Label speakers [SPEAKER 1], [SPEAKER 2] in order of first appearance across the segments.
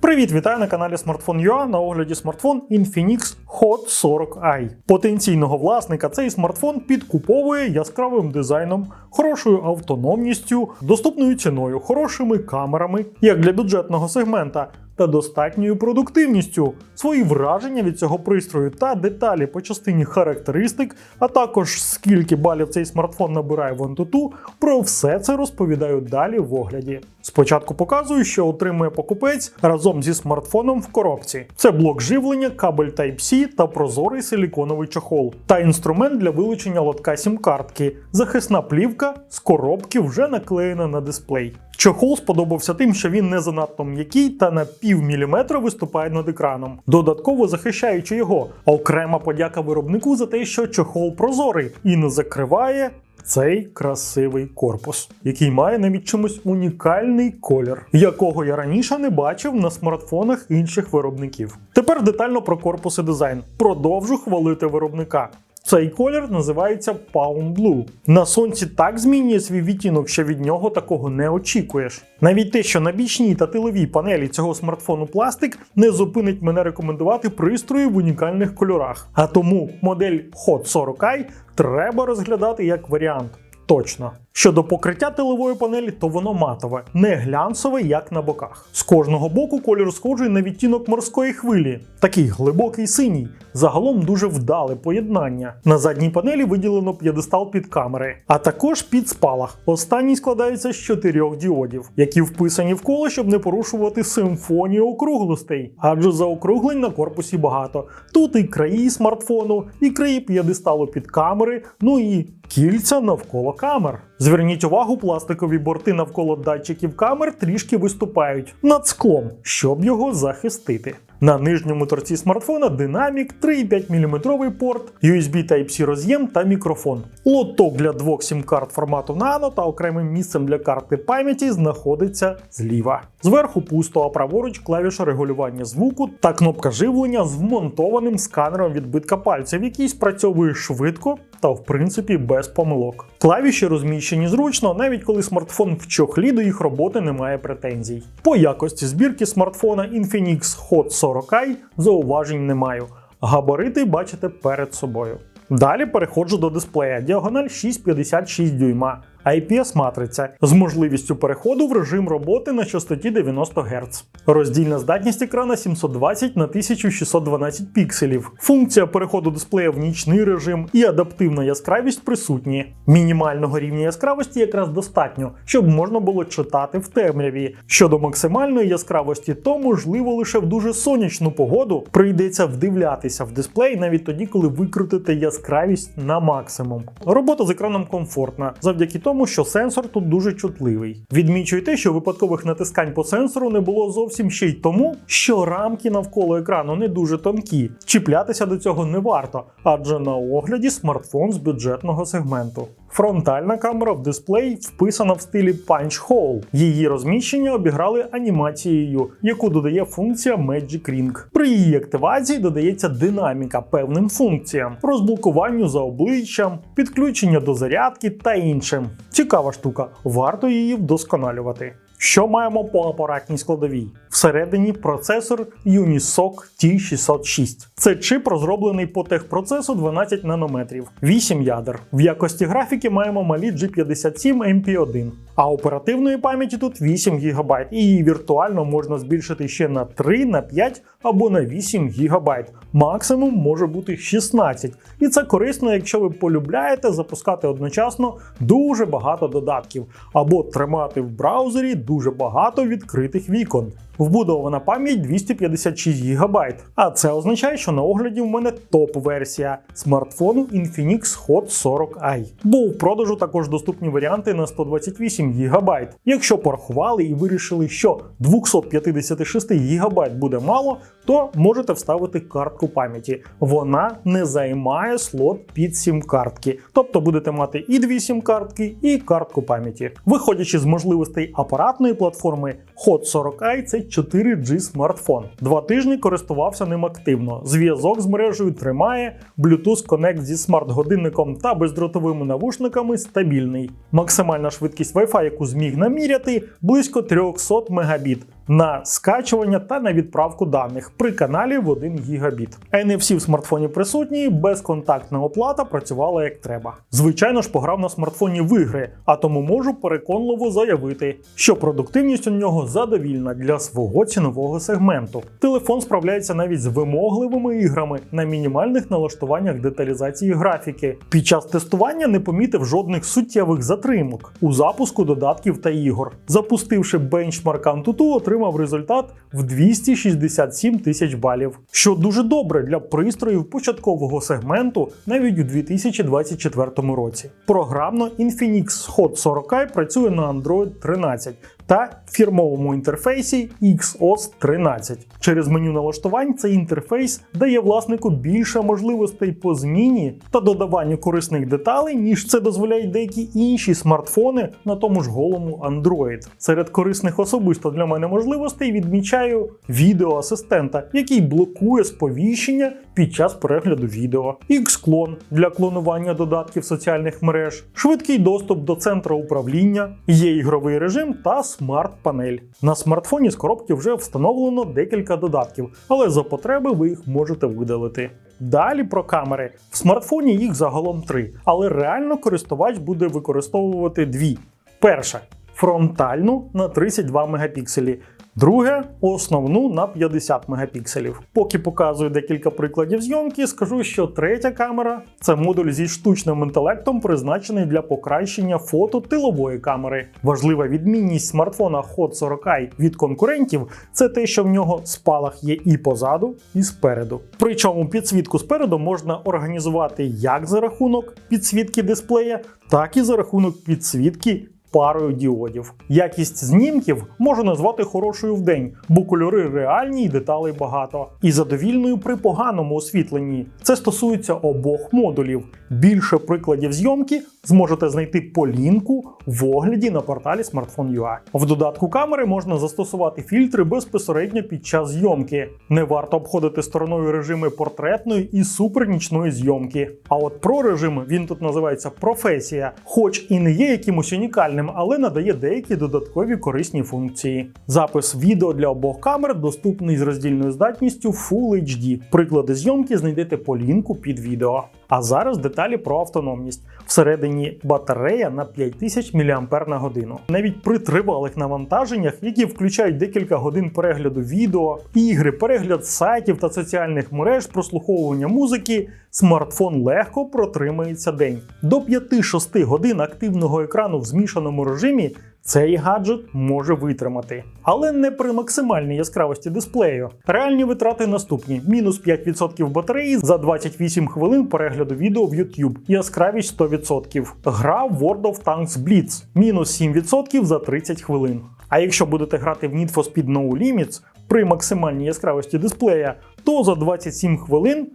[SPEAKER 1] Привіт, вітаю на каналі Smartphone.ua на огляді смартфон Infinix Hot 40i. Потенційного власника цей смартфон підкуповує яскравим дизайном, хорошою автономністю, доступною ціною, хорошими камерами, як для бюджетного сегмента. Та достатньою продуктивністю. Свої враження від цього пристрою та деталі по частині характеристик, а також скільки балів цей смартфон набирає в Antutu, про все це розповідаю далі в огляді. Спочатку показую, що отримує покупець разом зі смартфоном в коробці. Це блок живлення, кабель Type-C та прозорий силіконовий чохол, та інструмент для вилучення лотка сім-картки, захисна плівка з коробки вже наклеєна на дисплей. Чохол сподобався тим, що він не занадто м'який та на пів міліметра виступає над екраном, додатково захищаючи його. Окрема подяка виробнику за те, що чохол прозорий і не закриває. Цей красивий корпус, який має навіть чимось унікальний колір, якого я раніше не бачив на смартфонах інших виробників. Тепер детально про корпус і дизайн. Продовжу хвалити виробника. Цей колір називається Palm Blue. На сонці так змінює свій відтінок, що від нього такого не очікуєш. Навіть те, що на бічній та тиловій панелі цього смартфону пластик, не зупинить мене рекомендувати пристрої в унікальних кольорах. А тому модель Hot 40i треба розглядати як варіант. Точно. Щодо покриття тилової панелі, то воно матове, не глянцеве, як на боках. З кожного боку колір схожий на відтінок морської хвилі, такий глибокий синій. Загалом дуже вдале поєднання. На задній панелі виділено п'єдестал під камери, а також під спалах. Останній складається з чотирьох діодів, які вписані в коло, щоб не порушувати симфонію округлостей. Адже заокруглень на корпусі багато. Тут і краї смартфону, і краї п'єдесталу під камери, ну і кільця навколо камер. Зверніть увагу, пластикові борти навколо датчиків камер трішки виступають над склом, щоб його захистити. На нижньому торці смартфона динамік, 3,5 мм порт, USB Type-C роз'єм та мікрофон. Лоток для двох сім-карт формату Nano та окремим місцем для карти пам'яті знаходиться зліва. Зверху пусто, а праворуч клавіша регулювання звуку та кнопка живлення з вмонтованим сканером відбитка пальців, який спрацьовує швидко та в принципі без помилок. Клавіші розміщені зручно, навіть коли смартфон в чохлі до їх роботи немає претензій. По якості збірки смартфона Infinix Hot 40i зауважень не маю. Габарити бачите перед собою. Далі переходжу до дисплея. Діагональ 6,56 дюйма. IPS матриця з можливістю переходу в режим роботи на частоті 90 Гц. Роздільна здатність екрана 720 на 1612 пікселів. Функція переходу дисплея в нічний режим і адаптивна яскравість присутні. Мінімального рівня яскравості якраз достатньо, щоб можна було читати в темряві. Щодо максимальної яскравості, то можливо лише в дуже сонячну погоду прийдеться вдивлятися в дисплей навіть тоді, коли викрутите яскравість на максимум. Робота з екраном комфортна, завдяки тому тому, що сенсор тут дуже чутливий. Відмічую те, що випадкових натискань по сенсору не було зовсім ще й тому, що рамки навколо екрану не дуже тонкі. Чіплятися до цього не варто, адже на огляді смартфон з бюджетного сегменту. Фронтальна камера в дисплей вписана в стилі Punch Hole. Її розміщення обіграли анімацією, яку додає функція Magic Ring. При її активації додається динаміка певним функціям, розблокуванню за обличчям, підключення до зарядки та іншим. Цікава штука, варто її вдосконалювати. Що маємо по апаратній складовій? Всередині процесор Unisoc T606. Це чип розроблений по техпроцесу 12 нанометрів, 8 ядер. В якості графіки маємо малі G57 MP1. А оперативної пам'яті тут 8 ГБ, і її віртуально можна збільшити ще на 3, на 5 або на 8 ГБ. Максимум може бути 16. І це корисно, якщо ви полюбляєте запускати одночасно дуже багато додатків, або тримати в браузері дуже багато відкритих вікон. Вбудована пам'ять 256 ГБ. А це означає, що на огляді в мене топ-версія смартфону Infinix Hot 40i. Бо в продажу також доступні варіанти на 128 ГБ. Якщо порахували і вирішили, що 256 ГБ буде мало, то можете вставити картку пам'яті. Вона не займає слот під сім-картки. Тобто будете мати і дві сім-картки, і картку пам'яті. Виходячи з можливостей апаратної платформи, Hot 40i це 4G смартфон. Два тижні користувався ним активно. Зв'язок з мережею тримає, Bluetooth Connect зі смарт-годинником та бездротовими навушниками стабільний. Максимальна швидкість Wi-Fi, яку зміг наміряти, близько 300 Мбіт. На скачування та на відправку даних при каналі в 1 гігабіт. NFC в смартфоні присутні, безконтактна оплата працювала як треба. Звичайно ж, пограв на смартфоні в ігри, а тому можу переконливо заявити, що продуктивність у нього задовільна для свого цінового сегменту. Телефон справляється навіть з вимогливими іграми на мінімальних налаштуваннях деталізації графіки. Під час тестування не помітив жодних суттєвих затримок у запуску додатків та ігор. Запустивши бенчмарк Antutu, отримав результат в 267 тисяч балів, що дуже добре для пристроїв початкового сегменту навіть у 2024 році. Програмно Infinix Hot 40i працює на Android 13 та фірмовому інтерфейсі XOS 13. Через меню налаштувань цей інтерфейс дає власнику більше можливостей по зміні та додаванню корисних деталей, ніж це дозволяють деякі інші смартфони на тому ж голому Android. Серед корисних особисто для мене можливостей відмічаю відеоасистента, який блокує сповіщення під час перегляду відео, X-клон для клонування додатків соціальних мереж, швидкий доступ до центру управління, є ігровий режим та смарт-панель. На смартфоні з коробки вже встановлено декілька додатків, але за потреби ви їх можете видалити. Далі про камери. В смартфоні їх загалом три, але реально користувач буде використовувати дві. Перша фронтальну на 32 мегапікселі. Друге основну на 50 мегапікселів. Поки показую декілька прикладів зйомки, скажу, що третя камера це модуль зі штучним інтелектом, призначений для покращення фото тилової камери. Важлива відмінність смартфона Hot 40i від конкурентів це те, що в нього спалах є і позаду, і спереду. Причому підсвітку спереду можна організувати як за рахунок підсвітки дисплея, так і за рахунок підсвітки парою діодів. Якість знімків можу назвати хорошою в день, бо кольори реальні і деталей багато. І задовільною при поганому освітленні. Це стосується обох модулів. Більше прикладів зйомки зможете знайти по лінку в огляді на порталі Smartphone.ua. В додатку камери можна застосувати фільтри безпосередньо під час зйомки. Не варто обходити стороною режими портретної і супернічної зйомки. А от про режим він тут називається професія, хоч і не є якимось унікальним, але надає деякі додаткові корисні функції. Запис відео для обох камер доступний з роздільною здатністю Full HD. Приклади зйомки знайдете по лінку під відео. А зараз деталі про автономність. Всередині батарея на 5000 мАч. Навіть при тривалих навантаженнях, які включають декілька годин перегляду відео, ігри, перегляд сайтів та соціальних мереж, прослуховування музики, смартфон легко протримається день. До 5-6 годин активного екрану в змішаному режимі цей гаджет може витримати, але не при максимальній яскравості дисплею. Реальні витрати наступні: мінус 5% батареї за 28 хвилин перегляду відео в YouTube, яскравість 100%. Гра World of Tanks Blitz мінус 7% за 30 хвилин. А якщо будете грати в Need for Speed No Limits при максимальній яскравості дисплея, то за 27 хвилин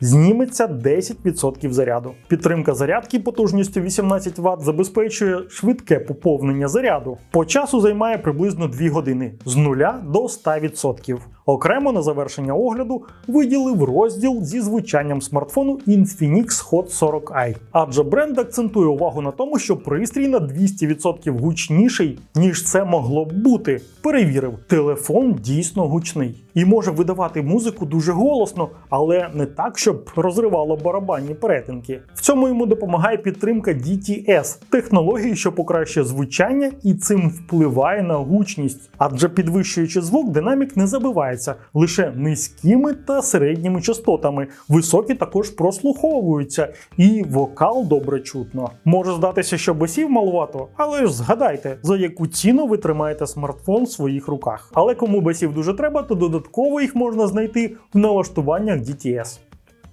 [SPEAKER 1] зніметься 10% заряду. Підтримка зарядки потужністю 18 Вт забезпечує швидке поповнення заряду. По часу займає приблизно 2 години з 0 до 100%. Окремо на завершення огляду виділив розділ зі звучанням смартфону Infinix Hot 40i, адже бренд акцентує увагу на тому, що пристрій на 200% гучніший, ніж це могло б бути. Перевірив, телефон дійсно гучний і може видавати музику дуже голосно, але не так, щоб розривало барабанні перетинки. В цьому йому допомагає підтримка DTS технології, що покращує звучання і цим впливає на гучність, адже підвищуючи звук, динамік не забивається лише низькими та середніми частотами. Високі також прослуховуються, і вокал добре чутно. Може здатися, що басів маловато, але ж згадайте, за яку ціну ви тримаєте смартфон в своїх руках. Але кому басів дуже треба, то додатково їх можна знайти в налаштуваннях DTS.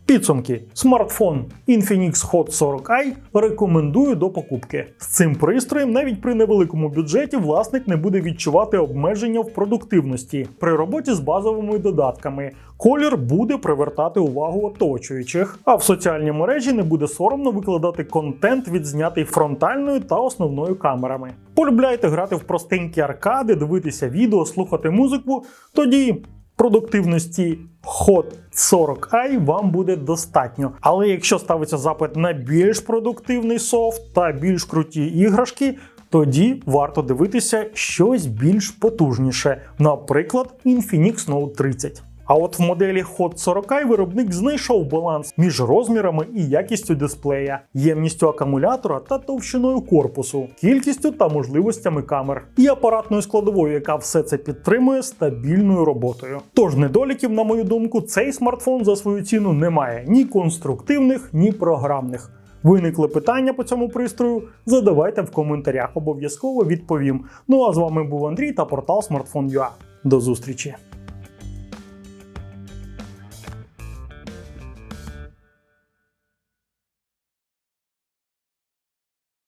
[SPEAKER 1] Підсумки: смартфон Infinix Hot 40i рекомендую до покупки. З цим пристроєм навіть при невеликому бюджеті власник не буде відчувати обмеження в продуктивності при роботі з базовими додатками. Колір буде привертати увагу оточуючих, а в соціальній мережі не буде соромно викладати контент, відзнятий фронтальною та основною камерами. Полюбляєте грати в простенькі аркади, дивитися відео, слухати музику, тоді продуктивності Hot 40i вам буде достатньо. Але якщо ставиться запит на більш продуктивний софт та більш круті іграшки, тоді варто дивитися щось більш потужніше, наприклад, Infinix Note 30. А от в моделі Hot 40 виробник знайшов баланс між розмірами і якістю дисплея, ємністю акумулятора та товщиною корпусу, кількістю та можливостями камер і апаратною складовою, яка все це підтримує стабільною роботою. Тож недоліків, на мою думку, цей смартфон за свою ціну не має ні конструктивних, ні програмних. Виникли питання по цьому пристрою? Задавайте в коментарях, обов'язково відповім. Ну а з вами був Андрій та портал Smartphone.ua. До зустрічі!